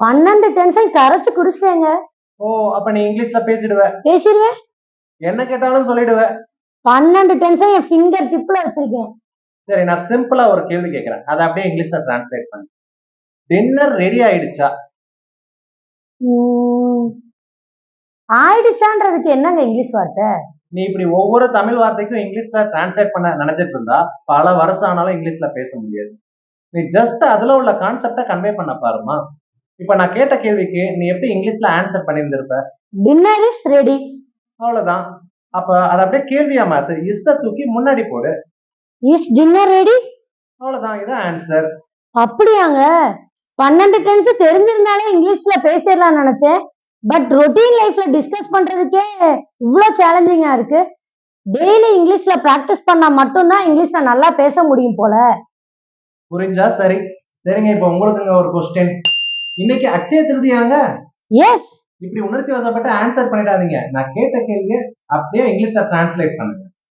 பன்னெண்டு டென்ஷன் கரைச்சு குடிச்சிட்டேங்க. ஓ அப்ப நீ இங்கிலீஷ்ல பேசிடுவ. பேசிடுவேன் என்ன கேட்டாலும் சொல்லிடுவ. பன்னெண்டு டென்ஷன் என் ஃபிங்கர் டிப்ல வச்சிருக்கேன். சரி நான் சிம்பிளா ஒரு கேள்வி கேட்கறேன் அதை அப்படியே இங்கிலீஷ்ல டிரான்ஸ்லேட் பண்ணு. டின்னர் ரெடி ஆயிடுச்சா? ஆயிடுச்சான்றதுக்கு என்னங்க இங்கிலீஷ் வார்த்தை? நீ இப்படி ஒவ்வொரு தமிழ் வார்த்தைக்கும் இங்கிலீஷ்ல டிரான்ஸ்லேட் பண்ண நினைச்சிட்டு இருந்தா பல வருஷம் ஆனாலும் இங்கிலீஷ்ல பேச முடியாது. நீ ஜஸ்ட் அதுல உள்ள கான்செப்டை கன்வே பண்ண பாருமா இப்ப நான் கேட்ட கேள்விக்கு நீ எப்படி இங்கிலீஷ்ல ஆன்சர் பண்ணியிருந்திருப்ப? டின்னர் இஸ் ரெடி அவ்வளவுதான். அப்ப அதை அப்படியே கேள்வியா மாத்து. இஸ்ஸ தூக்கி முன்னாடி போடு. இஸ் டின்னர் ரெடி அவ்வளவுதான். இதான் ஆன்சர் அப்படியாங்க. பன்னெண்டு டென்ஸ் தெரிஞ்சிருந்தாலே இங்கிலீஷ்ல பேசிடலாம் நினைச்சேன். பட் ரொட்டீன் லைஃப்ல டிஸ்கஸ் பண்றதுக்கே இவ்வளோ சேலஞ்சிங்கா இருக்கு. டெய்லி இங்கிலீஷ்ல ப்ராக்டிஸ் பண்ணா மட்டும்தான் இங்கிலீஷ்ல நல்லா பேச முடியும் போல. புரிஞ்சா சரி. சரிங்க இப்ப உங்களுக்குங்க ஒரு கொஸ்டின் இன்னைக்கு அச்சய திருதியாங்க எஸ் இப்படி உணர்ச்சி வசப்பட்டு ஆன்சர் பண்ணிடாதீங்க. நான் கேட்ட கேள்வியை அப்படியே இங்கிலீஷ்ல டிரான்ஸ்லேட் பண்ணுங்க.